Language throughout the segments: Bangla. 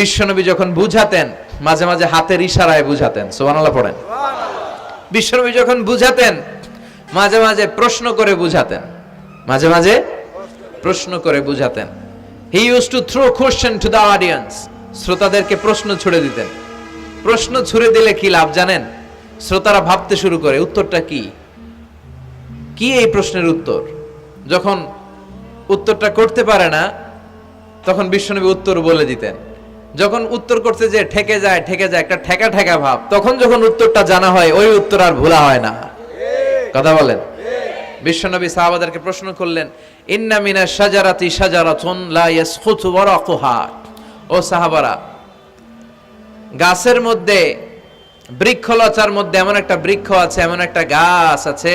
বিশ্বনবী যখন বুঝাতেন, মাঝে মাঝে হাতের ইশারায় বুঝাতেন সোহানাল্লাহ পড়েন। বিশ্বনবী যখন বুঝাতেন, মাঝে মাঝে প্রশ্ন করে বুঝাতেন, মাঝে মাঝে প্রশ্ন করে বুঝাতেন। He use to throw question to the audience শ্রোতাদেরকে প্রশ্ন ছুড়ে দিতেন। প্রশ্ন ছুড়ে দিলে কি লাভ জানেন? শ্রোতারা ভাবতে শুরু করে, উত্তরটা কি? কি এই প্রশ্নের উত্তর? যখন উত্তরটা করতে পারে না, তখন বিশ্বনবী উত্তর বলে দিতেন। যখন উত্তর করছে যে ঠেকে যায় ঠেকে যায়, একটা ঠেকা ঠেকা ভাব, তখন যখন উত্তরটা জানা হয়, ওই উত্তর আর ভোলা হয় না। কথা বলেন? বিশ্বনবী সাহাবাদেরকে প্রশ্ন করলেন, ইন্না মিনা শাজারাতি শাজারাতুন লা ইয়াসখুতু ওয়ারাকুহা। ও সাহাবারা, গাছের মধ্যে, বৃক্ষলতার মধ্যে এমন একটা বৃক্ষ আছে, এমন একটা গাছ আছে,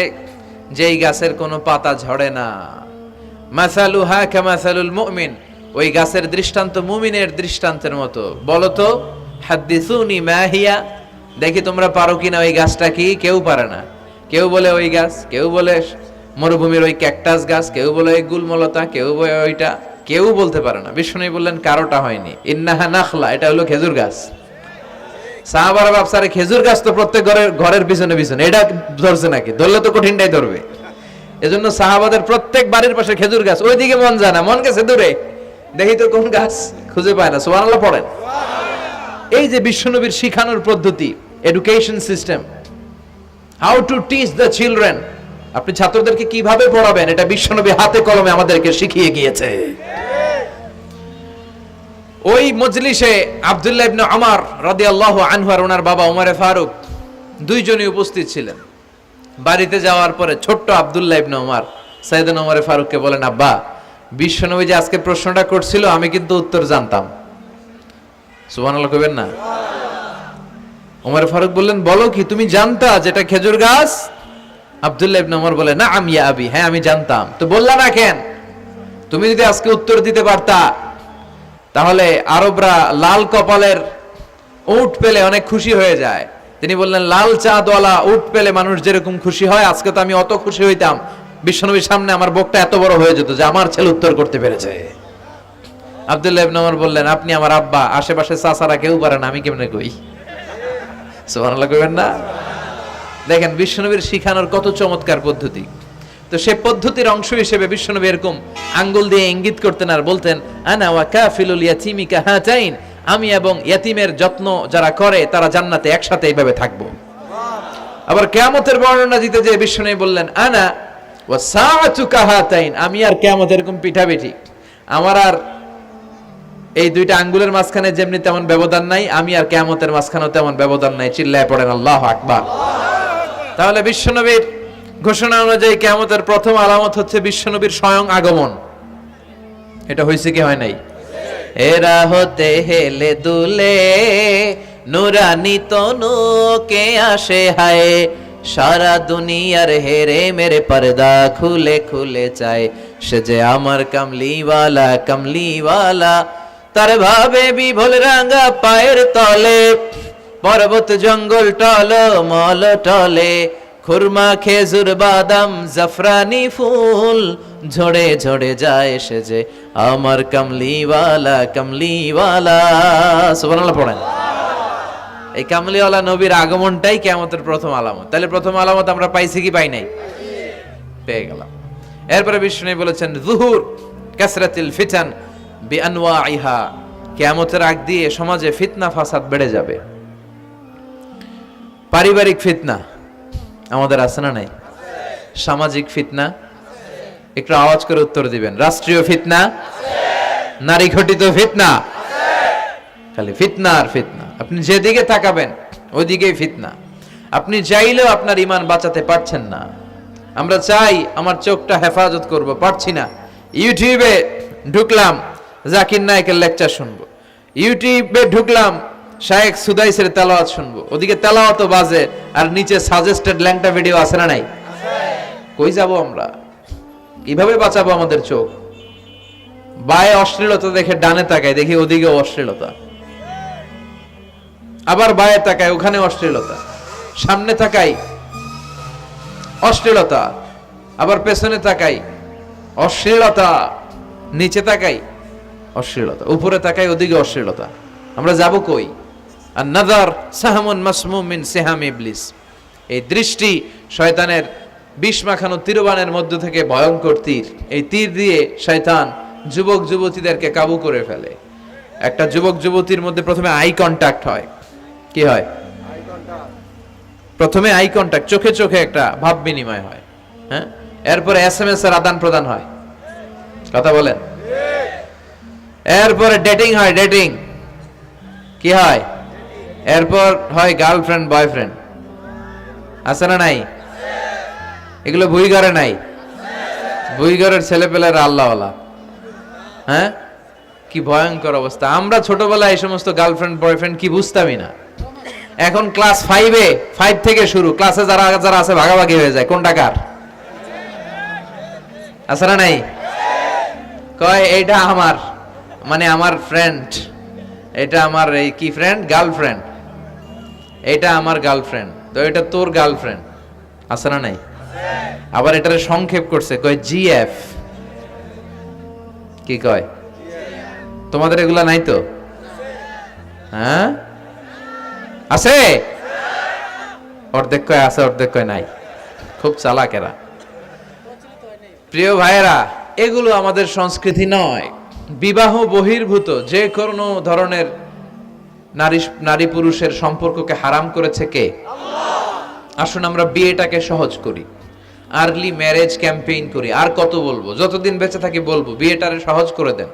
যেই গাছের কোনো পাতা ঝরে না। মাসালুহা কামাসালুল মুমিন। ওই গাছের দৃষ্টান্ত মুমিনের দৃষ্টান্তের মতো। বলো তো হাদ্দিসুনি মাহিয়া দেখি তোমরা পারো কিনা ওই গাছটা কি? কেউ পারে না। কেউ বলে ওই গাছ, কেউ বলে মরুভূমির ওই ক্যাকটাস গাছ, কেউ বলে ওই গুলমলতা, কেউ বলে ওইটা। কেউ বলতে পারে না। বিষ্ণু বললেন, কারোটা হয়নি। ইন্নাহা নাখলা, এটা হলো খেজুর গাছ। সাহাবারা বাপসারে খেজুর গাছ তো প্রত্যেক ঘরের ঘরের পিছনে পিছনে। এটা ধরছে নাকি? ধরলে তো কঠিনটাই ধরবে। এজন্য সাহাবাদের প্রত্যেক বাড়ির পাশে খেজুর গাছ, ওইদিকে মন যায় না। মন গেছে দূরে। দেখি তো কোন গাছ খুঁজে পায় না, সুবহানাল্লাহ পড়েন। এই যে বিশ্বনবীর শিখানোর পদ্ধতি education system how to teach the children আপনি ছাত্রদেরকে কীভাবে পড়াবেন, এটা বিশ্বনবী হাতে কলমে আমাদেরকে শিখিয়ে গিয়েছে। ওই মজলিসে আব্দুল্লাহ ইবনে আমার রাদিয়াল্লাহু আনহু আর ওনার বাবা ওমরে ফারুক দুইজনই উপস্থিত ছিলেন। বাড়িতে যাওয়ার পরে ছোট্ট আব্দুল্লাহ ইবনে ওমর সাইয়েদনা ওমরে ফারুককে বলেন, আব্বা বিশ্বনবী যে আজকে প্রশ্নটা করছিল, আমি কিন্তু উত্তর জানতাম। সুবহানাল্লাহ কইবেন না? ওমর ফারুক বললেন, বলো কি, তুমি জানতা যেটা খেজুর গাছ? আব্দুল্লাহ ইবনে ওমর বলে না আমি আবি। হ্যাঁ আমি জানতাম। তো বললা না কেন? তুমি যদি আজকে উত্তর দিতে পারতা, তাহলে আরবরা লাল কপালের উট পেলে অনেক খুশি হয়ে যায়। তিনি বললেন, লাল চাঁদওয়ালা উট পেলে মানুষ যেরকম খুশি হয়, আজকে তো আমি অত খুশি হইতাম। বিশ্বনবীর সামনে আমার বুকটা এত বড় হয়ে যেত যে আমার ছেলে উত্তর করতে পেরেছে। আব্দুল্লাহ ইবনে ওমর বললেন, আপনি আমার আব্বা, আশেপাশে চাচারা কেউ পারে না, আমি কেমনে কই? সুবহানাল্লাহ কইবেন না? দেখেন, বিশ্বনবীর শিখানোর কত চমৎকার পদ্ধতি। তো সে পদ্ধতির অংশ হিসেবে বিশ্বনবী এরকম আঙ্গুল দিয়ে ইঙ্গিত করতেন আর বলতেন, আনা ওয়া কাফিলুল ইয়াতিমি কাহাতাইন আমি এবং ইয়াতিমের যত্ন যারা করে, তারা জান্নাতে একসাথে এইভাবে থাকব। আবার কিয়ামতের বর্ণনা দিতে যে বিশ্বনবী বললেন, আনা আমি আর কিয়ামত এরকম পিঠাপিঠি। আমার আর এই দুইটা আঙ্গুলের মাঝখানে যেমনি তেমন ব্যবধান নাই, আমি আর কিয়ামতের মাঝখানেও তেমন ব্যবধান নাই। চিল্লায় পড়েন, আল্লাহু আকবার। তাহলে বিশ্বনবীর ঘোষণা অনুযায়ী কেমতের প্রথম আলামত হচ্ছে বিশ্বনবীর স্বয়ং আগমন। এটা হয়েছে কি হয় নাই? এরা হতে হেলে দুলে, নুরানি তনু কে আসে হায়। সারা দুনিয়ার হেরে মেরে পর্দা খুলে খুলে চায়। সে যে আমার কামলিওয়ালা কামলিওয়ালা, তার ভাবে বিভোল রাঙ্গা পায়ের তলে, পর্বত জঙ্গল টল, মল টলে, খুরমা, খেজুর, বাদাম, জাফরানি ফুল ঝড়ে ঝড়ে যায়। সে যে আমার কামলিওয়ালা কামলিওয়ালা, সুবহানাল্লাহ পড়েন। এই কামলিওয়ালা নবীর আগমনটাই কিয়ামতের প্রথম আলামত। তাহলে প্রথম আলামত আমরা পাইছি কি পাই নাই? পেয়ে গেলাম। এরপরে বিষ্ণু বলেছেন, জুহুর কাসরাতিল ফিতান বি আনওয়াইহা কিয়ামতের আগ দিয়ে সমাজে ফিতনা, ফাসাদ বেড়ে যাবে। পারিবারিক ফিতনা আমাদের আছে না নাই? সামাজিক ফিতনা। একটু আওয়াজ করে উত্তর দিবেন। রাষ্ট্রীয় ফিতনা? নারী ঘটিত ফিতনা? খালি ফিতনা আর ফিতনা। আপনি যেদিকে তাকাবেন, ওইদিকেই ফিতনা। আপনি চাইলেও আপনার ইমান বাঁচাতে পারছেন না। আমরা চাই আমার চোখটা হেফাজত করব, পারছি না। ইউটিউবে ঢুকলাম, জাকির নায়কের লেকচার শুনব। ইউটিউবে ঢুকলাম শায়েক সুদাইসের তেলাওয়াত শুনব। ওদিকে তেলাওয়াতও বাজে, আর নিচে সাজেস্টেড ল্যাংটা ভিডিও আছে না নাই? কই যাব আমরা? কীভাবে বাঁচাবো আমাদের চোখ? বায়ে অশ্লীলতা দেখে ডানে তাকায়, দেখি ওদিকে অশ্লীলতা। আবার বায়ে তাকায়, ওখানে অশ্লীলতা। সামনে তাকাই অশ্লীলতা। আবার পেছনে তাকাই অশ্লীলতা। নিচে তাকাই অশ্লীলতা। উপরে তাকাই ওদিকে অশ্লীলতা। আমরা যাব কই? আর নাদার সাহামুন মাসমুম মিন সেহাম ইবলিস। এই দৃষ্টি শয়তানের বিষ মাখানো তীরবানের মধ্য থেকে ভয়ঙ্কর তীর। এই তীর দিয়ে শয়তান যুবক যুবতীদেরকে কাবু করে ফেলে। একটা যুবক যুবতীর মধ্যে প্রথমে আই কন্টাক্ট হয়। কি হয়? প্রথমে আই কন্টাক্ট চোখে চোখে একটা ভাব বিনিময় হয় হ্যাঁ? এরপরে এস এম এস এর আদান প্রদান হয়। কথা বলেন। এরপরে ডেটিং হয় ডেটিং কি হয়? এরপর হয় গার্লফ্রেন্ড বয়ফ্রেন্ড আছে না নাই? এগুলো ভুইঘরে নাই। ভুইঘরের ছেলেপেলেরা আল্লাহওয়ালা হ্যাঁ? কি ভয়ঙ্কর অবস্থা। আমরা ছোটবেলায় এই সমস্ত গার্লফ্রেন্ড বয়ফ্রেন্ড কি বুঝতামই না। এখন ক্লাস ফাইভে ফাইভ থেকে শুরু। ক্লাসে যারা যারা আছে, ভাগাভাগি হয়ে যায়। কোনটা কার? আছে না নাই? কয়, এইটা আমার। মানে আমার ফ্রেন্ড এটা আমার এই কি ফ্রেন্ড গার্লফ্রেন্ড এটা আমার গার্লফ্রেন্ড তো এটা তোর গার্লফ্রেন্ড আছে না নাই? আবার এটারে সংক্ষেপ করছে। কয় জিএফ কি কয়? তোমাদের এগুলা নাই তো? হ্যাঁ? আছে? অর্ধেক কয় আছে, অর্ধেক কয় নাই। খুব চালাক এরা। প্রিয় ভাইয়েরা, এগুলো আমাদের সংস্কৃতি নয়। বিবাহ বহির্ভূত, যে কোনো ধরনের নারী নারী পুরুষের সম্পর্ককে হারাম করেছে কে? আসুন আমরা বিয়েটাকে সহজ করি। আর্লি ম্যারেজ ক্যাম্পেইন করি। আর কত বলব? যতদিন বেঁচে থাকি বলব, বিয়েটারে সহজ করে দেন।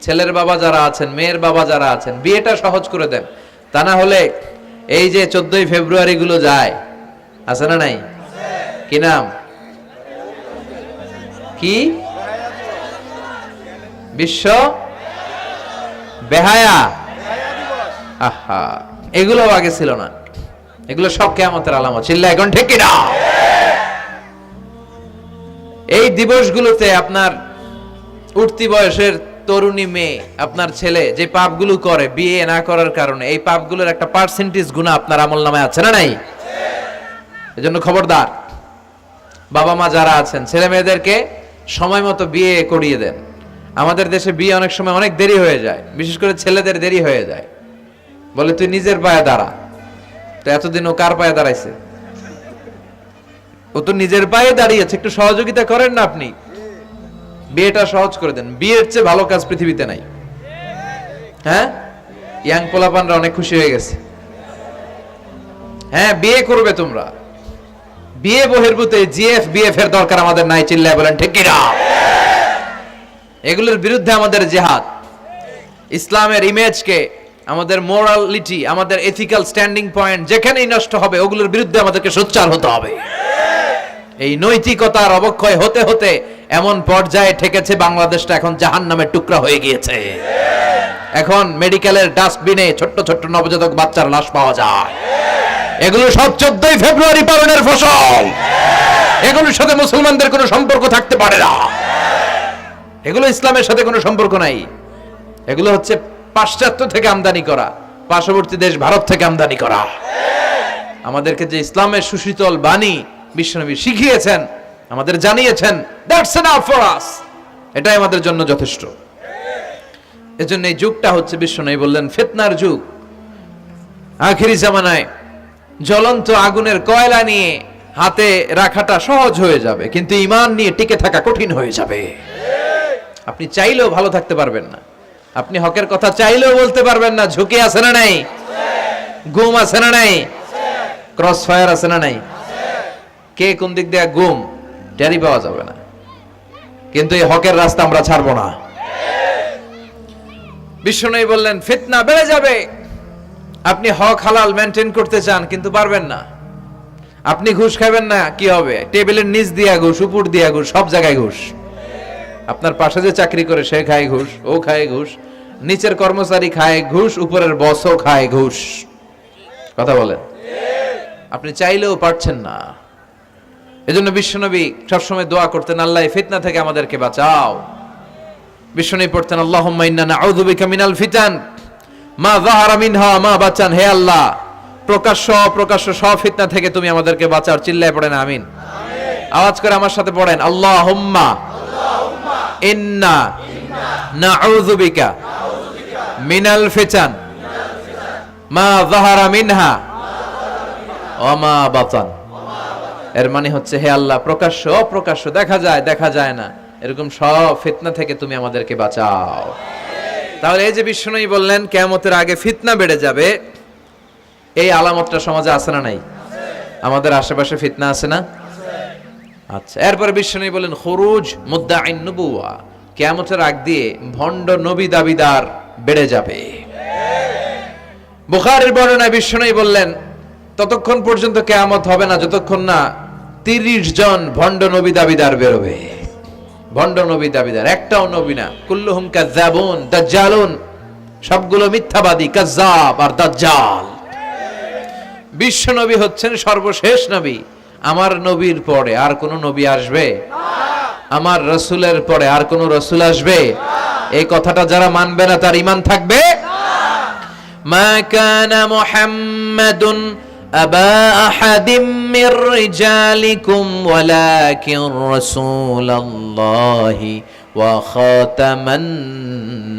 ছেলের বাবা যারা আছেন, মেয়ের বাবা যারা আছেন, বিয়েটা সহজ করে দেন। তা না হলে এই যে চোদ্দই ফেব্রুয়ারি গুলো যায়, আছে না নাই? কি নাম? কি? বিশ্ব? বেহায়া? আহা, এগুলো আগে ছিল না। এগুলো সব কেমতের আলামত। চিল্লা এখন ঠিক না এই দিবসগুলোতে আপনার উঠতি বয়সের তরুণী মেয়ে, আপনার ছেলে, যে পাপগুলো করে, বিয়ে না করার কারণে, এই পাপগুলোর একটা পার্সেন্টেজ গুণা আপনার আমল নামে আছে না নাই? এজন্য খবরদার, বাবা মা যারা আছেন, ছেলে মেয়েদেরকে সময় মতো বিয়ে করিয়ে দেন। আমাদের দেশে বিয়ে অনেক সময় অনেক দেরি হয়ে যায়, বিশেষ করে ছেলেদের দেরি হয়ে যায়। বলে, তুই নিজের পায়ে দাঁড়া। তো এতদিন ও কার পায়ে দাঁড়াইছে? ও তো নিজের পায়ে দাঁড়িয়েছে, একটু সহযোগিতা করেন না আপনি। বিয়েটা সহজ করে দেন। বিয়ের চেয়ে ভালো কাজ পৃথিবীতে নাই। হ্যাঁ? ইয়াং পোলাপানরা অনেক খুশি হয়ে গেছে। হ্যাঁ বিয়ে করবে তোমরা। বিয়ে বহির্ভূতে জিএফ, বিএফ এর দরকার আমাদের নাই, চিল্লায় বলেন, ঠিক কিনা? এগুলোর বিরুদ্ধে আমাদের জেহাদ। ইসলামের ইমেজকে, আমাদের মোরালিটি আমাদের এথিক্যাল স্ট্যান্ডিং পয়েন্ট যেখানেই নষ্ট হবে, ওগুলোর বিরুদ্ধে আমাদেরকে সোচ্চার হতে হবে। এই নৈতিকতার অবক্ষয় হতে হতে এমন পর্যায়ে ঠেকেছে বাংলাদেশটা, এখন জাহান নামের টুকরা হয়ে গিয়েছে। এখন মেডিকেলের ডাস্টবিনে ছোট্ট ছোট্ট নবজাতক বাচ্চার লাশ পাওয়া যায়। এগুলো সব চোদ্দই ফেব্রুয়ারি পালনের ফসল। এগুলোর সাথে মুসলমানদের কোনো সম্পর্ক থাকতে পারে না। এগুলো ইসলামের সাথে কোনো সম্পর্ক নাই। এগুলো হচ্ছে পাশ্চাত্য থেকে আমদানি করা, পার্শ্ববর্তী দেশ ভারত থেকে আমদানি করা। আমাদেরকে যে ইসলামের সুশীতল বাণী বিশ্বনবী শিখিয়েছেন, আমাদের জানিয়েছেন দ্যাটস এনাফ ফর আস এটাই আমাদের জন্য যথেষ্ট। এজন্য এই যুগটা হচ্ছে বিশ্বনবী বললেন, ফিতনার যুগ। আখেরি জামানায় জ্বলন্ত আগুনের কয়লা নিয়ে হাতে রাখাটা সহজ হয়ে যাবে, কিন্তু ইমান নিয়ে টিকে থাকা কঠিন হয়ে যাবে। আপনি চাইলেও ভালো থাকতে পারবেন না। আপনি হকের কথা চাইলেও বলতে পারবেন না, ঝুঁকি আছে না নাই? গুম আছে না নাই? ক্রস ফায়ার আছে না নাই? কে কোন দিক দিয়ে গুম টেরি পাওয়া যাবে না। কিন্তু এই হকের রাস্তা আমরা ছাড়বো না। বিষ্ণু বললেন, ফিতনা বেড়ে যাবে। আপনি হক হালাল মেনটেন করতে চান, কিন্তু পারবেন না। আপনি ঘুষ খাবেন না, কি হবে? টেবিলের নিচ দিয়া ঘুষ, উপর দিয়া ঘুষ, সব জায়গায় ঘুষ। আপনার পাশে যে চাকরি করে, সে খায় ঘুষ, ও খায় ঘুষ। নিচের কর্মচারী খায় ঘুষ, উপরের বসও খায় ঘুষ। কথা বলেন। আপনি চাইলেও পারছেন না। এজন্য বিশ্বনবী সবসময় দোয়া করতেন, আল্লাহ ফিতনা থেকে আমাদেরকে বাঁচাও। বিশ্বনবী পড়তেন বিকা মিনাল ফিতান। মা যাহারা মিনহা, মা বাঁচান, হে আল্লাহ। প্রকাশ্য, অপ্রকাশ্য সব ফিতনা থেকে তুমি আমাদেরকে বাঁচাও। চিল্লায় পড়েন, আমিন। আওয়াজ করে আমার সাথে পড়েন আল্লাহ আল্লাহুম্মা ইন্না নাউযু বিকা মিনাল ফিতান। মা যাহারা মিনহা অমা বাতান এর মানে হচ্ছে, হে আল্লাহ, প্রকাশ্য, অপ্রকাশ্য, দেখা যায় দেখা যায় না। এরকম সব ফিতনা থেকে তুমি আমাদেরকে বাঁচাও। তাহলে এই যে বিষ্ণুই বললেন, কেয়ামতের আগে ফিতনা বেড়ে যাবে। এই আলামতটা সমাজে আছে না নাই? আমাদের আশেপাশে ফিতনা আছে না? আচ্ছা এরপরে বিষ্ণুই বলেন খরুজ মুদ্দা আইন নবুয়া কেয়ামতের আগ দিয়ে ভণ্ড নবী দাবিদার বেড়ে যাবে। বুখারের বর্ণনায় বিষ্ণুই বললেন, ততক্ষণ পর্যন্ত কেয়ামত হবে না, যতক্ষণ না তিরিশ জন ভণ্ড নবী দাবিদার বেরোবে। ভণ্ড নবী দাবিদার, একটাও নবী না। কুল্লুহুম কাজাবুন দাজ্জালুন। সবগুলো মিথ্যাবাদী কাজাব আর দাজ্জাল। বিশ্ব নবী হচ্ছেন সর্বশেষ নবী। আমার নবীর পরে আর কোন নবী আসবে? আমার রসুলের পরে আর কোন রসুল আসবে? এই কথাটা যারা মানবে না, তার ইমান থাকবে? মা কানা মুহাম্মাদুন أبا أحد من رجالكم ولكن رسول الله وخاتم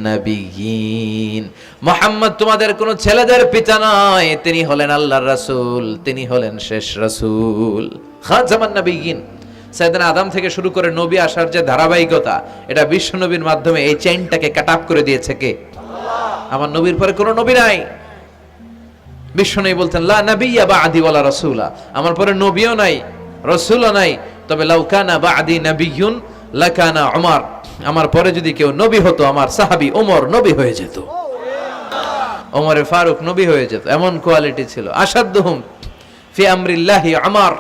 النبيين মোহাম্মদ তোমাদের কোন ছেলেদের পিতা নয় তিনি হলেন আল্লাহর রাসূল তিনি হলেন শেষ রাসূল খাজামান নবীন সাইয়েদনা আদম থেকে শুরু করে নবী আসার যে ধারাবাহিকতা এটা বিশ্ব নবীর মাধ্যমে এই চেইনটাকে কাট আপ করে দিয়েছে কে আমার নবীর পরে কোনো নবী নাই বিশ্ব নেই বলতেন, লা নবিয়া বা আদি ওয়ালা রসুলা। আমার পরে নবীও নাই, রসুলও নাই। তবে লাউকানা বা আদি নবিয়ুন লাকানা ওমর আমার পরে যদি কেউ নবী হতো, আমার সাহাবি ওমর নবী হয়ে যেত। ওমরে ফারুক নবী হয়ে যেত। এমন কোয়ালিটি ছিল। আসাদ্দুহুম ফি আমরিল্লাহি আমার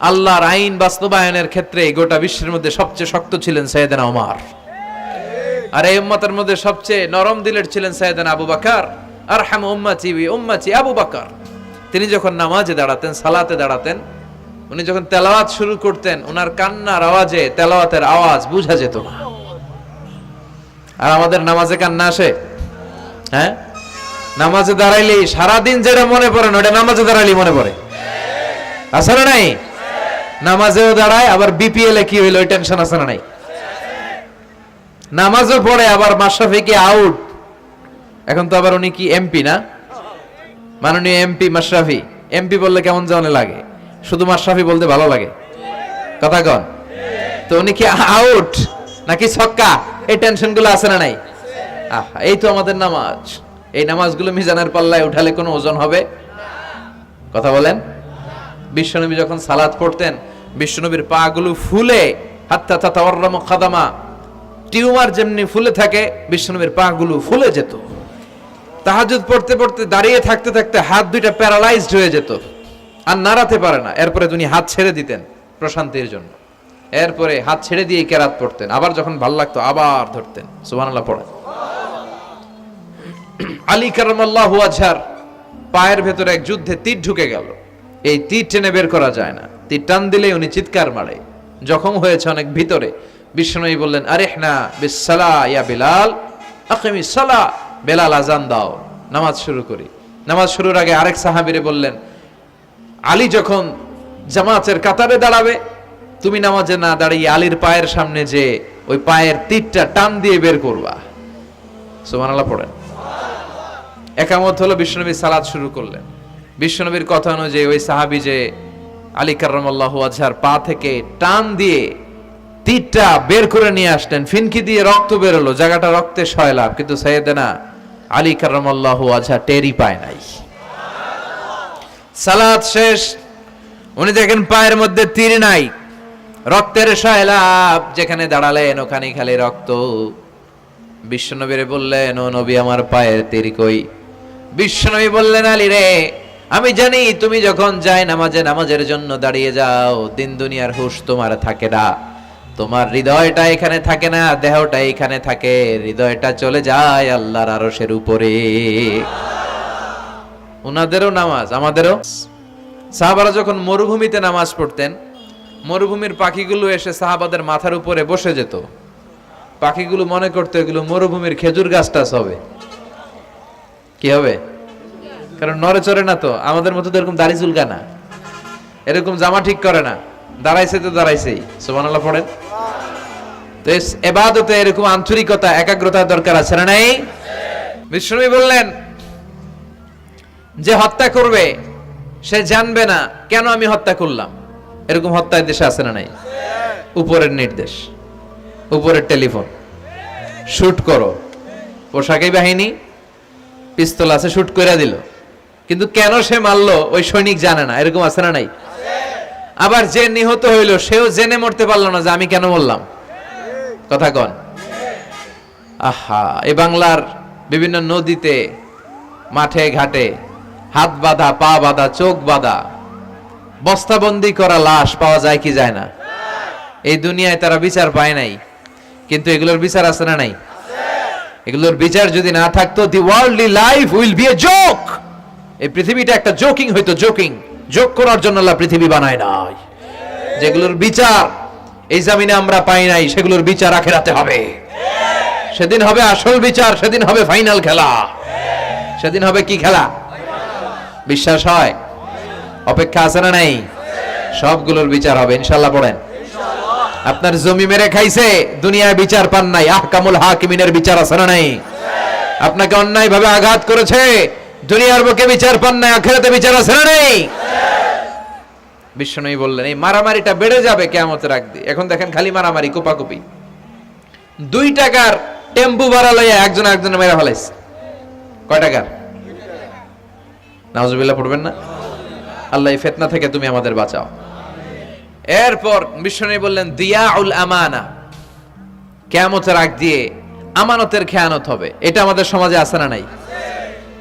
আল্লাহর আইন বাস্তবায়নের ক্ষেত্রে গোটা বিশ্বের মধ্যে সবচেয়ে শক্ত ছিলেন সৈয়দনা ওমর আর এই উম্মতের মধ্যে সবচেয়ে নরম দিলের ছিলেন সাইয়েদান আবু বাকার। আর হাম উম্মাচি উম্মাচি আবু বাকার। তিনি যখন নামাজে দাঁড়াতেন, সালাতে দাঁড়াতেন, উনি যখন তেলাওয়াত শুরু করতেন ওনার কান্নার আওয়াজে তেলাওয়াতের আওয়াজ বুঝা যেত না। আর আমাদের নামাজে কান্না আসে? হ্যাঁ? নামাজে দাঁড়াইলেই সারাদিন যেটা মনে পড়ে না, ওটা নামাজে দাঁড়াইলেই মনে পড়ে। আসলে নাই? নামাজেও দাঁড়ায়, আবার বিপিএল এ কি হইল, ওই টেনশন আছে না নাই? নামাজও পড়ে, আবার মাশরাফি কি আউট এখন তো আবার উনি কি এমপি না? মাননীয় এমপি মাশরাফি। এমপি বললে কেমন যেন লাগে। শুধু মাশরাফি বলতে ভালো লাগে। কথা কন। তো উনি কি আউট নাকি ছক্কা? এই টেনশনগুলো আছে না নাই? আহ, এই তো আমাদের নামাজ। এই নামাজগুলো মিজানের পাল্লায় উঠালে কোনো ওজন হবে? কথা বলেন। বিশ্বনবী যখন সালাত পড়তেন, বিশ্বনবীর পা গুলো ফুলে, হাত্তা তাতাওয়াররাম খাদামা। টিউমার যেমনি ফুলে থাকে, বিশ্বনবীর পা গুলো ফুলে যেত। তাহাজুদ পড়তে পড়তে দাঁড়িয়ে থাকতে থাকতে হাত দুইটা প্যারালাইজড হয়ে যেত। আর নাড়াতে পারে না। এরপরে তিনি হাত ছেড়ে দিতেন প্রশান্তির জন্য। এরপরে হাত ছেড়ে দিয়ে কেরাত পড়তেন। আবার যখন ভালো লাগতো আবার ধরতেন। সুবহানাল্লাহ, পড়েন। আলী কারামাল্লাহু আজহার পায়ের ভেতরে এক যুদ্ধে তীর ঢুকে গেল। এই তীর টেনে বের করা যায় না। তীর টান দিলেই উনি চিৎকার মারে। জখম হয়েছে অনেক ভিতরে। বিষ্ণুই বললেন আরে না বিসালা ইয়া বিলাল আকিমি সালা। বেলাল আজান দাও, নামাজ শুরু করি। নামাজ শুরুর আগে আরেক সাহাবিরে বললেন, আলী যখন জামাতের কাতারে দাঁড়াবে, তুমি নামাজে না দাঁড়িয়ে আলীর পায়ের সামনে যে ওই পায়ের তীরটা টান দিয়ে বের করবা। সুবহানাল্লাহ পড়েন। একামত হলো বিশ্বনবী সালাদ শুরু করলেন। বিশ্বনবীর কথা অনুযায়ী ওই সাহাবি যে আলী কার্লাহ আজহার পা থেকে টান দিয়ে তীরটা বের করে নিয়ে আসলেন। ফিনকি দিয়ে রক্ত বেরোলো। জায়গাটা রক্তে সয়লাভ কিন্তু সৈয়দেনা আলী কার্লাহ আজহার টেরি পায় নাই। সালাদ শেষ। উনি দেখেন পায়ের মধ্যে তীর নাই। রক্তের সয়লাভ যেখানে দাঁড়ালেন ওখানে খালি রক্ত। বিশ্বনবীরে বললেন, ও নবী, আমার পায়ের তীর কই? বিশ্বনবী বললেন, আলী রে, আমি জানি তুমি যখন যাই নামাজে, নামাজের জন্য দাঁড়িয়ে যাও। দিন দুনিয়ার হুশ তোমার থাকে না। তোমার হৃদয়টা এখানে থাকে না, দেহটা এখানে থাকে। হৃদয়টা চলে যায় আল্লাহর আরশের উপরে। ওনাদেরও নামাজ, আমাদেরও? সাহাবারা যখন মরুভূমিতে নামাজ পড়তেন, মরুভূমির পাখিগুলো এসে সাহাবাদের মাথার উপরে বসে যেত। পাখিগুলো মনে করতো, এগুলো মরুভূমির খেজুর গাছটা হবে কি হবে? কারণ নড়ে চড়ে না তো, আমাদের মতো তো এরকম দাড়ি চুলকা না। এরকম জামা ঠিক করে না। দাঁড়াইছে তো দাঁড়াইছেই। সুবহানাল্লাহ পড়েন। তো এবাদতে এরকম আন্তরিকতা, একাগ্রতা দরকার আছে না নাই? বিষ্ণুবী বললেন, যে হত্যা করবে, সে জানবে না কেন আমি হত্যা করলাম। এরকম দেশে আছে না নাই? উপরের নির্দেশ, উপরের টেলিফোন। শুট করো। পোশাকি বাহিনী, পিস্তল আছে, শুট করে দিল। কিন্তু কেন সে মারলো, ওই সৈনিক জানে না। এরকম আছে না নাই? আবার যে নিহত হইল, সেও জেনে মরতে পারল না যে আমি কেন বললাম কথা কন। আহা, এ বাংলার বিভিন্ন নদীতে, মাঠে, ঘাটে হাত বাঁধা, পা বাঁধা, চোখ বাঁধা, বস্তাবন্দি করা লাশ পাওয়া যায় কি যায় না? এই দুনিয়ায় তারা বিচার পায় নাই। কিন্তু এগুলোর বিচার আছে না নাই? এগুলোর বিচার যদি না থাকতো the worldly life will be a joke এই পৃথিবীটা একটা জোকিং হইতো জোকিং জোক করার জন্য আল্লাহ পৃথিবী বানায় নাই। যেগুলোর বিচার এই জামিনে আমরা পাই নাই, সেগুলোর বিচার আখেরাতে হবে। সেদিন হবে আসল বিচার, সেদিন হবে ফাইনাল খেলা। সেদিন হবে কি খেলা? বিশ্বাস হয়? অপেক্ষা আছে না নাই? সবগুলোর বিচার হবে ইনশাল্লাহ পড়েন। আপনার জমি মেরে খাইছে, দুনিয়ায় বিচার পান নাই। আহ আহকামুল হাকিমিনের বিচার আছে না নাই? আপনাকে অন্যায় ভাবে আঘাত করেছে দুনিয়ার বুকে বিচার পান নাই, আখেরাতে বিচার আছে না নাই? বিশ্বনবী বললেন, এই মারামারিটা বেড়ে যাবে কেমতের আগ দিয়ে। এখন দেখেন খালি মারামারি, কোপাকুপি। দুই টাকার টেম্পু ভাড়া লইয়া একজন একজনের মেরে ফেলাইছে। কয় টাকার? নাউজুবিল্লাহ, পড়বেন না? আল্লাহ, এই ফেতনা থেকে তুমি আমাদের বাঁচাও। এরপর বিশ্বনবী বললেন, দিয়াউল আমানা। কেয়ামতের আগ দিয়ে আমানতের খেয়ানত হবে। এটা আমাদের সমাজে আছে না নাই?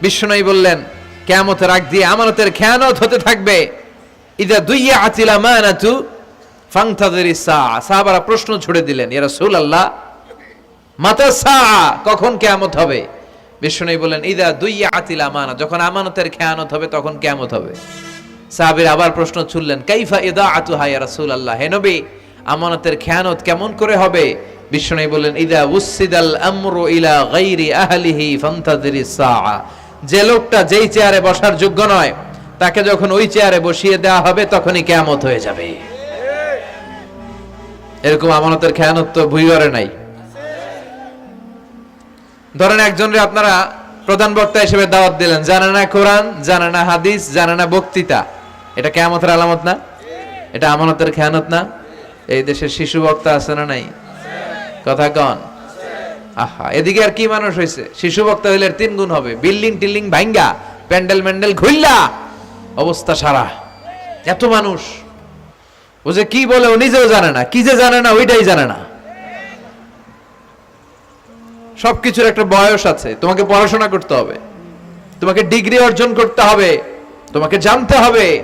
বিশ্বনবী বললেন, কেয়ামতের আগ দিয়ে আমানতের খেয়ানত হতে থাকবে। ইদা দুইয়া আতিল আমানাতু ফাংতাদের সাহাবারা প্রশ্ন ছুড়ে দিলেন, ইয়া রাসূলুল্লাহ, মাতা সা কখন কেয়ামত হবে? বিশ্বনবী বললেন, ইদা দুইয়া আতিল আমানা যখন আমানতের খেয়ানত হবে, তখন কেয়ামত হবে। সাহাবীর আবার প্রশ্ন ছুড়লেন, কাইফা ইদা আতুহা ইয়া রাসূলুল্লাহ? হে নবী, আমানতের খেয়ানত কেমন করে হবে? বিশ্বনবী বললেন, ইদা উসিদাল আমরু ইলা গাইরি আহলিহি ফান্তাদিরি সাআ। যে লোকটা যেই চেয়ারে বসার যোগ্য নয়, তাকে যখন ওই চেয়ারে বসিয়ে দেওয়া হবে, তখনই কেয়ামত হয়ে যাবে। এরকম আমানতের খেয়ানত তো ভুইগরে নাই। ধরেন একজনরে আপনারা প্রধান বক্তা হিসেবে দাওয়াত দিলেন, জানে না কোরআন, জানে না হাদিস, জানে না বক্তৃতা, এটা কেয়ামতের আলামত না? এটা আমানতের খেয়ানত না? এই দেশের শিশু বক্তা আছে না নাই? কথা কন। আহা, এদিকে আর কি মানুষ হয়েছে শিশু বক্তা হইলে তিন গুণ হবে। বিল্ডিং টিল্ডিং ভাঙ্গা প্যান্ডেল ম্যান্ডেল খুললা অবস্থা সারা। এত মানুষ। ও যে কি বলে, ও নিজেও জানে না। কি যে জানে না, ওইটাই জানে না। সবকিছুর একটা বয়স আছে। তোমাকে পড়াশোনা করতে হবে। তোমাকে ডিগ্রি অর্জন করতে হবে। তোমাকে জানতে হবে।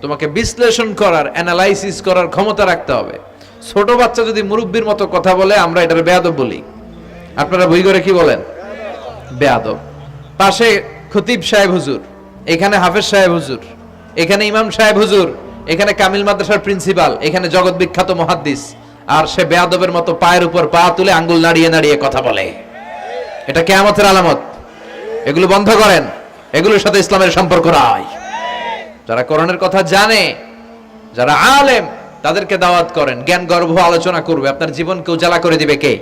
তোমাকে বিশ্লেষণ করার, অ্যানালাইসিস করার ক্ষমতা রাখতে হবে। ছোট বাচ্চা যদি মুরব্বীর মতো কথা বলে, আমরা এটার বেয়াদব বলি। আপনারা বই করে কি বলেন? বেয়াদব। পাশে খতিব সাহেব হুজুর, এখানে হাফেজ সাহেব হুজুর, এখানে ইমাম সাহেব হুজুর, এখানে কামিল মাদ্রাসার প্রিন্সিপাল, এখানে জগৎ বিখ্যাত মহাদ্দিস, আর সে বেয়াদবের মতো পায়ের উপর পা তুলে আঙ্গুল নাড়িয়ে নাড়িয়ে কথা বলে। এটা কেয়ামতের আলামত। এগুলো বন্ধ করেন। এগুলোর সাথে ইসলামের সম্পর্ক নাই যারা কোরআনের কথা জানে, যারা আলেম, তাদেরকে দাওয়াত করেন। জ্ঞান গর্ভ আলোচনা করবে। আপনার জীবনকে উজালা করে দিবে কে?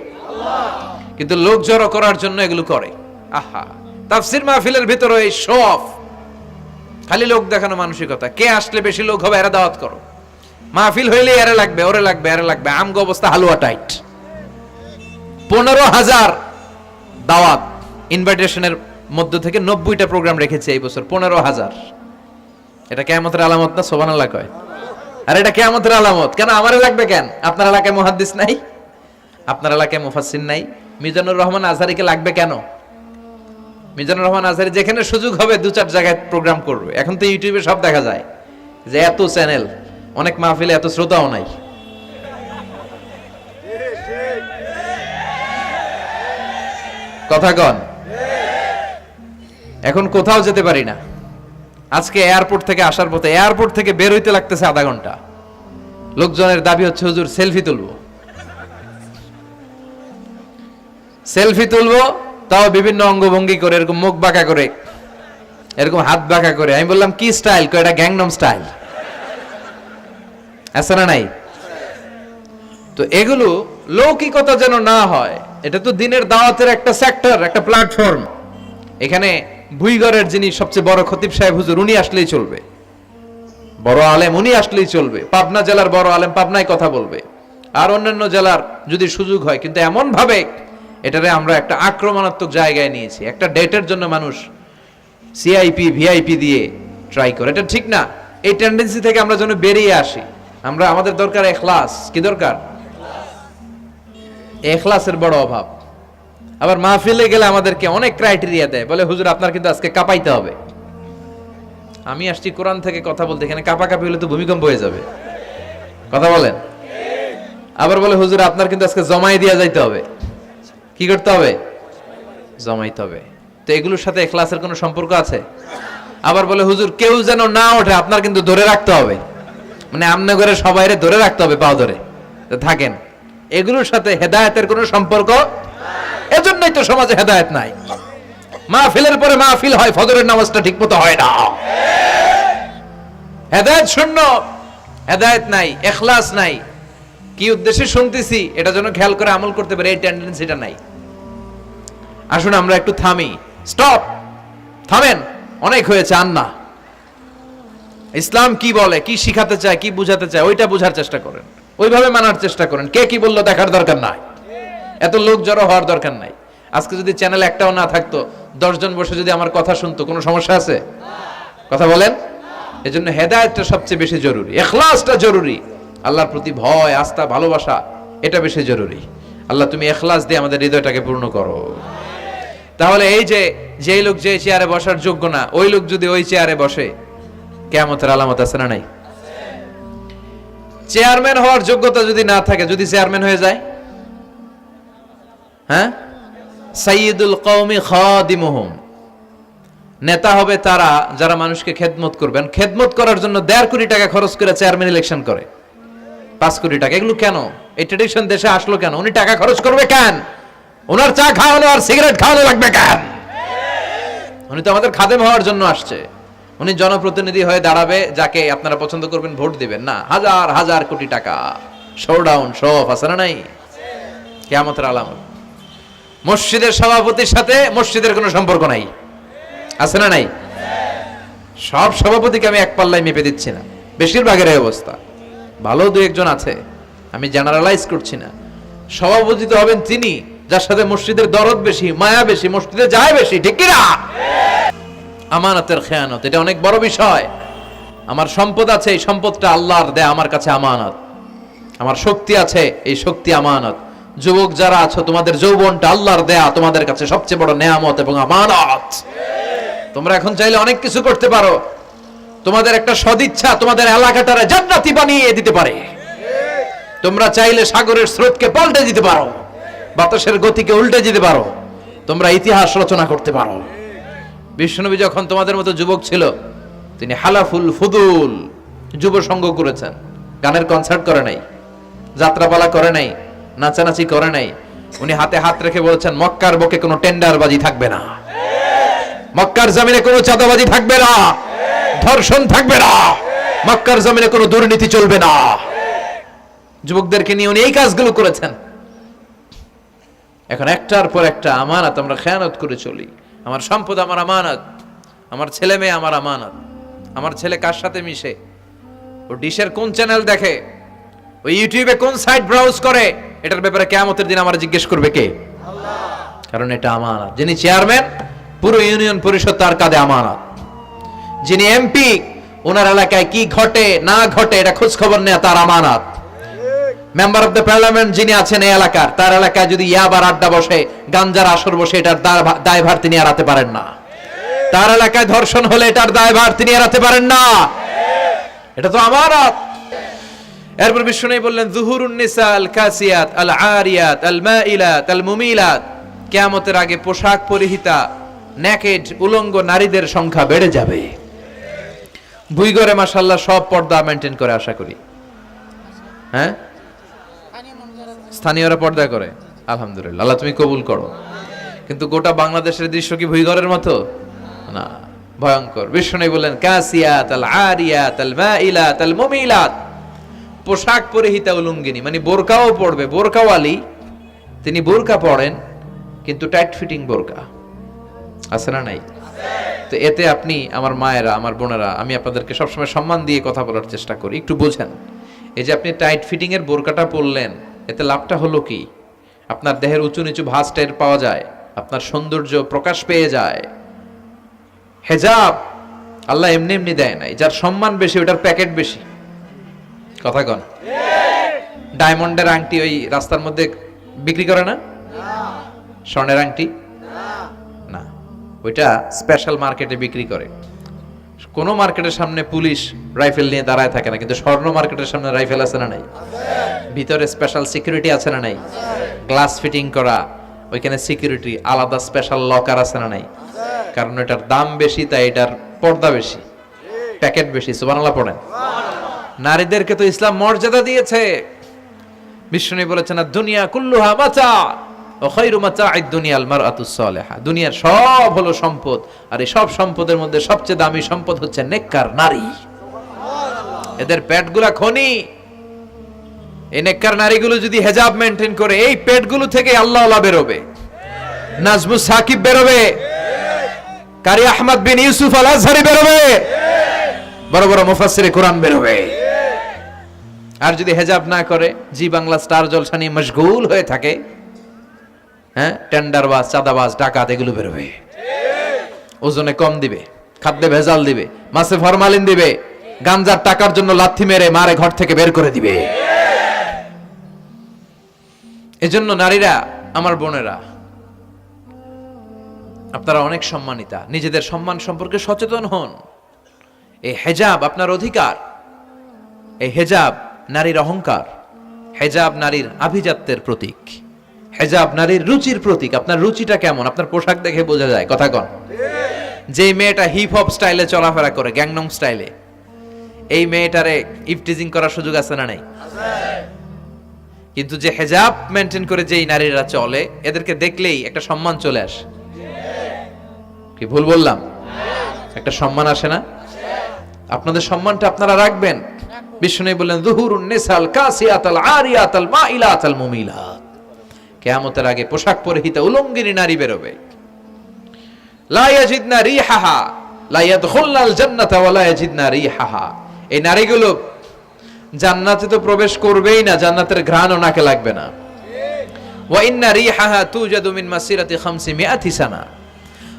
কিন্তু লোক জড়ো করার জন্য এগুলো করে। আহা, তাফসির মাহফিলের ভিতরে এই শো অফ খালি লোক দেখানো মানসিকতা। কে আসলে বেশি লোক হবে, এরা দাওয়াত করো। মাহফিল হইলে এরা লাগবে, ওরে লাগবে, এরা লাগবে। আমগো অবস্থা হালুয়া টাইট পনেরো হাজার দাওয়াত ইনভাইটেশনের মধ্য থেকে নব্বইটা প্রোগ্রাম রেখেছে এই বছর, পনেরো হাজার। এটা কেমতের আলামত না সোবান আল্লাহ কয়। আর এটা কেমতের আলামত। কেন, আমারে লাগবে কেন? আপনার এলাকায় মুহাদ্দিস নাই? আপনার এলাকায় মুফাসসির নাই? মিজানুর রহমান আজহারিকে লাগবে কেন? মিজানুর রহমান আজহারি যেখানে সুযোগ হবে দু চার জায়গায় প্রোগ্রাম করবে। এখন তো ইউটিউবে সব দেখা যায় যে এত চ্যানেল অনেক মাহফিলে এত শ্রোতাও নাই। কথা কন। এখন কোথাও যেতে পারি না। আজকে এয়ারপোর্ট থেকে আসার পথে এয়ারপোর্ট থেকে বের হইতে লাগতেছে আধা ঘণ্টা। লোকজনের দাবি হচ্ছে, হুজুর সেলফি তুলবো। সেলফি তুলবো, তাও বিভিন্ন অঙ্গভঙ্গি করে, এরকম মুখ বাঁকা করে, এরকম হাত বাঁকা করে। আমি বললাম, কি স্টাইল এটা গ্যাংনম স্টাইল আছে না নাই? তো এগুলো লৌকিকতা যেন না হয়, এটা তো দিনের দাওয়াতের একটা সেক্টর একটা প্ল্যাটফর্ম এখানে ভুইগড়ের যিনি সবচেয়ে বড় খতিব সাহেব হুজুর, উনি আসলেই চলবে। বড় আলেম উনি আসলেই চলবে। পাবনা জেলার বড় আলেম পাবনায় কথা বলবে। আর অন্যান্য জেলার যদি সুযোগ হয়, কিন্তু এমন ভাবে এটারে আমরা একটা আক্রমণাত্মক জায়গায় নিয়েছি। একটা ডেটের জন্য মানুষ সিআইপি ভিআইপি দিয়ে ট্রাই করে। এটা ঠিক না। এই টেন্ডেন্সি থেকে আমরা যেন বেরিয়ে আসি। আমরা, আমাদের দরকার এখলাস। কি দরকার? এখলাসের বড় অভাব। আবার মাহফিলে গেলে আমাদেরকে অনেক ক্রাইটেরিয়া দেয়। বলে, হুজুর, আপনার কিন্তু আজকে কাঁপাইতে হবে। আমি আসছি কোরআন থেকে কথা বলতে। এখানে কাঁপাকাঁপি হলে তো ভূমিকম্প হয়ে যাবে। কথা বলেন? আবার বলে, হুজুর, আপনার কিন্তু আজকে জমাই দিয়া যাইতে হবে। কি করতে হবে? জমাইতে হবে। তো এগুলোর সাথে এখলাসের কোনো সম্পর্ক আছে? আবার বলে, হুজুর, কেউ যেন না ওঠে, আপনার কিন্তু ধরে রাখতে হবে। মানে আমনে করে সবাইরে ধরে রাখতে হবে, পাও ধরে। থাকেন। এগুলোর সাথে হেদায়েতের কোনো সম্পর্ক এজন্যই তো সমাজে হেদায়েত নাই। মাহফিলের পরে মাহফিল হয়, ফজরের নামাজটা ঠিকমতো হয় না। হেদায়েত শূন্য। হেদায়ত নাই, এখলাস নাই। কি উদ্দেশ্যে শুনতেছি, এটা যেন খেয়াল করে আমল করতে পারে, এই টেন্ডেন্সিটা নাই। আসুন আমরা একটু থামি। স্টপ! থামেন! অনেক হয়েছে, আন্না। ইসলাম কি বলে? কি শিখাতে চায়, কি বুঝাতে চায়, ওইটা বোঝার চেষ্টা করেন। ওইভাবে মানার চেষ্টা করেন। কে কি বলল দেখার দরকার নাই। এত লোক জড়ো হওয়ার দরকার নাই। আজকে যদি চ্যানেল একটাও না থাকতো দশজন বসে যদি আমার কথা শুনতো, কোনো সমস্যা আছে? কথা বলেন। এজন্য হেদায়েতটা সবচেয়ে বেশি জরুরি। এখলাসটা জরুরি। আল্লাহর প্রতি ভয়, আস্থা, ভালোবাসা, এটা বেশি জরুরি। আল্লাহ তুমি এখলাস দিয়ে আমাদের হৃদয়টাকে পূর্ণ করো। তাহলে এই যে, যেই লোক যে চেয়ারে বসার যোগ্য না, ওই লোক যদি ওই চেয়ারে বসে কেমতের আলামত আছে না নাই? চেয়ারম্যান হওয়ার যোগ্যতা যদি না থাকে, যদি চেয়ারম্যান হয়ে যায়? হ্যাঁ? সাইয়দুল কওমি খাদিমুহুম। নেতা হবে তারা যারা মানুষকে খেদমত করবেন। খেদমত করার জন্য দেড় কোটি টাকা খরচ করে চেয়ারম্যান ইলেকশন করে। পাঁচ কোটি টাকা। এগুলো কেন? এই ট্রেডিশন দেশে আসলো কেন? উনি টাকা খরচ করবে কেন? ওনার চা খাওয়ানো আর সিগারেট খাওয়ানো লাগবে কেন? উনি তো আমাদের খাদেম হওয়ার জন্য আসছে। উনি জনপ্রতিনিধি হয়ে দাঁড়াবে, যাকে আপনারা পছন্দ করবেন, ভোট দিবেন না। হাজার হাজার কোটি টাকা। শোডাউন শো অফ আছে না নাই? কেয়ামতের আলামত। মসজিদের সভাপতির সাথে মসজিদের কোনো সম্পর্ক নাই। আছে না নাই? সব সভাপতিকে আমি এক পাল্লায় মেপে দিচ্ছি না। বেশিরভাগের এই অবস্থা। ভালো দু একজন আছে। আমি জেনারেলাইজ করছি না। সভাপতি তো হবেন তিনি। যার সাথে মসজিদের দরদ বেশি, মায়া বেশি, মসজিদে যায় বেশি, ঠিক কিনা? আমানতের খেয়ানত, এটা অনেক বড় বিষয়। আমার সম্পদ আছে, এই সম্পদটা আল্লাহর দেয়, আমার কাছে আমানত। আমার শক্তি আছে, এই শক্তি আমানত। যুবক যারা আছো, তোমাদের যৌবনটা আল্লাহর দেয়া, তোমাদের কাছে সবচেয়ে বড় নেয়ামত এবং আমানত। তোমরা এখন চাইলে অনেক কিছু করতে পারো। তোমাদের একটা সদিচ্ছা তোমাদের এলাকাটারে জান্নাতি বানিয়ে দিতে পারে। তোমরা চাইলে সাগরের স্রোতকে পাল্টে দিতে পারো। বাতাসের গতিকে উল্টে যেতে পারো। তোমরা ইতিহাস রচনা করতে পারো। বিষ্ণুনবী যখন তোমাদের মতো যুবক ছিল, তিনি হালাফুল ফুদুল যুব সঙ্গ করেছেন। গানের কনসার্ট করে নাই, যাত্রাপালা করে নাই, নাচানাচি করে নাই। উনি হাতে হাত রেখে বলেছেন, মক্কার বকে কোনো টেন্ডারবাজি থাকবে না। মক্কার জমিনে কোনো চাঁদাবাজি থাকবে না। ধর্ষণ থাকবে না। মক্কার জমিনে কোনো দুর্নীতি চলবে না। যুবকদেরকে নিয়ে উনি এই কাজগুলো করেছেন। এখন একটার পর একটা আমানত আমরা খেয়ানত করে চলি। আমার সম্পদ আমার আমানত। আমার ছেলে মেয়ে আমার আমানত। আমার ছেলে কার সাথে মিশে? ও ডিশের কোন চ্যানেল দেখে? ও ইউটিউবে কোন সাইট ব্রাউজ করে? এটার ব্যাপারে কেয়ামতের দিন আমার জিজ্ঞেস করবে কে? কারণ এটা আমানত। যিনি চেয়ারম্যান পুরো ইউনিয়ন পরিষদ তার কাঁধে আমানত। যিনি এমপি ওনার এলাকায় কি ঘটে না ঘটে এটা খোঁজ খবর নেওয়া তার আমানত। মেম্বার অফ দ্য পার্লামেন্ট যিনি আছেন এই এলাকার, তার এলাকায় যদি ইয়াবার আড্ডা বসে, গাঞ্জার আসর বসে, এটার দায়- দায়ভার তিনি এড়াতে পারেন না। তার এলাকায় ধর্ষণ হলে এটার দায়ভার তিনি এড়াতে পারেন না। এটা তো আমানত। এরপর বিশ্ব বিষ্ণু বললেন, জুহুরুন আল কাসিয়াত, আল আরিয়াত, আল মাইলাত, আল মুমিলাত। কিয়ামতের আগে পোশাক পরিহিতা, নেকেড, উলঙ্গ নারীদের সংখ্যা বেড়ে যাবে। ভুইগরে মাশাল্লাহ সব পর্দা মেনটেন করে আশা করি। হ্যাঁ? স্থানীয়রা পর্দা করে। আলহামদুলিল্লাহ, আল্লাহ তুমি কবুল করো। কিন্তু গোটা বাংলাদেশের দৃশ্য কি ভুইগরের মতো? না, ভয়ঙ্কর। বিষ্ণু বললেন, কাসিয়াত আল আরিয়াত আল মাইলাত আল মুমিলাত। পোশাক পরিহিতা উলঙ্গিনী মানে বোরকাও পড়বে বোরকাওয়ালি, তিনি বোরকা পড়েন কিন্তু টাইট ফিটিং বোরকা। আছে না নাই? তো এতে আপনি, আমার মায়েরা, আমার বোনেরা, আমি আপনাদেরকে সবসময় সম্মান দিয়ে কথা বলার চেষ্টা করি। একটু বোঝেন। এই যে আপনি টাইট ফিটিং এর বোরকাটা পরলেন এতে লাভটা হলো কি? আপনার দেহের উঁচু নিচু ভাঁজ টের পাওয়া যায়, আপনার সৌন্দর্য প্রকাশ পেয়ে যায়। হেজাব আল্লাহ এমনি এমনি দেয় নাই, যার সম্মান বেশি, ওটার প্যাকেট বেশি। কথা কন। ডায়মন্ডের আংটি ওই রাস্তার মধ্যে বিক্রি করে না? স্বর্ণের আংটি? না। ওইটা স্পেশাল মার্কেটে বিক্রি করে। কোন মার্কেটের সামনে পুলিশ রাইফেল নিয়ে দাঁড়ায় থাকে না, কিন্তু স্বর্ণ মার্কেটের সামনে রাইফেল আছে না নাই? ভিতরে স্পেশাল সিকিউরিটি আছে না নাই? গ্লাস ফিটিং করা, ওইখানে সিকিউরিটি আলাদা স্পেশাল লকার আছে না নাই? কারণ এটার দাম বেশি, তাই এটার পর্দা বেশি, প্যাকেট বেশি, সুবহানাল্লাহ পড়েন। নারীদেরকে তো ইসলাম মর্যাদা দিয়েছে। বিষ্ণু না দুনিয়া কুল্লুহা মাচা দুনিয়ার সব হলো সম্পদ। আর এই সব সম্পদের মধ্যে সবচেয়ে দামি সম্পদ হচ্ছে নেককার নারী। এদের খনি। এই নেককার নারীগুলো যদি হেজাব মেনটেন করে, এই থেকে আল্লাহ বেরোবে। নাজমু সাকিব বেরোবে। কারি আহমদ বিন ইউসুফ আল আজহারি বেরোবে। বড় বড় মুফাসসিরে কোরআন বেরোবে। আর যদি হেজাব না করে, জি বাংলা স্টার জলসা নিয়ে মশগুল হয়ে থাকে হ্যাঁ? টেন্ডার টেন্ডারবাজ চাঁদাবাজ ডাকাত, এগুলো বেরোবে ওজনে কম দিবে, খাদ্যে ভেজাল দিবে, মাছে ফরমালিন দিবে, গাঞ্জার টাকার জন্য লাথি মেরে মারে ঘর থেকে বের করে দিবে। এজন্য নারীরা, আমার বোনেরা, আপনারা অনেক সম্মানিতা, নিজেদের সম্মান সম্পর্কে সচেতন হন। এই হেজাব আপনার অধিকার। এই হেজাব নারীর অহংকার। হেজাব নারীর আভিজাত্যের প্রতীক। হেজাব নারীর রুচির প্রতীক, আপনার রুচিটা কেমন? আপনার পোশাক দেখে বোঝা যায়। কথা কন। যে মেয়েটা হিপ হপ স্টাইলে চলাফেরা করে গ্যাংনং স্টাইলে এই মেয়েটারে ইফটিজিং করার সুযোগ আছে না নাই? কিন্তু যে হেজাব মেনটেন করে যেই নারীরা চলে, এদেরকে দেখলেই একটা সম্মান চলে আসে। কি ভুল বললাম? একটা সম্মান আসে না? আপনাদের সম্মানটা আপনারা রাখবেন। বিষ্ণু বললেন, দুহুরুন নিসাল কাসিয়াতাল আরিয়াতাল মাইলাতাল মুমিলাত। কিয়ামতের আগে পোশাক পরিহিত উলঙ্গিনী নারী বেরোবে। 500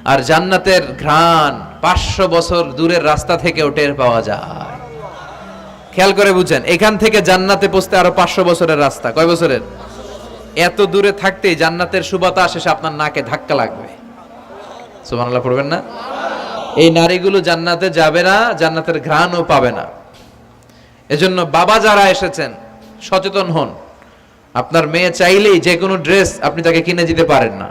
আর জান্নাতের ঘ্রাণ পাঁচশো বছর দূরের রাস্তা থেকেও টের পাওয়া যায়। খেয়াল করে বুঝেন এখান থেকে জান্নাতে পৌঁছতে আরও পাঁচশো বছরের রাস্তা। কয় বছরের? এত দূরে থাকতে জান্নাতের সুবাতাস এসে আপনার নাকে ধাক্কা লাগবে। সুবহানাল্লাহ পড়বেন না? এই নারীগুলো জান্নাতে যাবে না, জান্নাতের ঘ্রাণও পাবে না। এজন্য বাবা যারা এসেছেন, সচেতন হন। আপনার মেয়ে চাইলেই যে কোনো ড্রেস আপনি তাকে কিনে দিতে পারেন না।